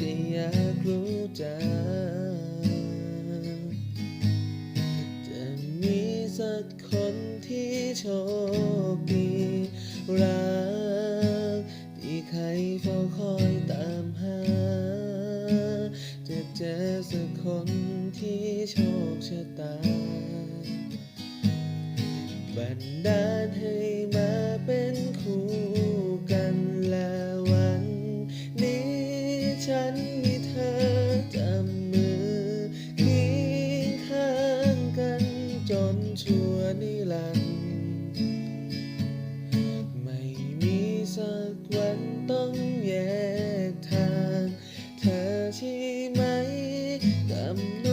จะอยากรู้จจะมีสักคนที่โชคดีรักที่ใครเฝ้าคอยตามหา จะเจอสักคนที่โชคชะตาบันดาลให้มาเป็นคู่ ฉันมีเธอจับมือเคียงข้างกันจนชั่วนิรันดร์ไม่มีสักวันต้องแยกทาง เธอใช่ไหมกำหน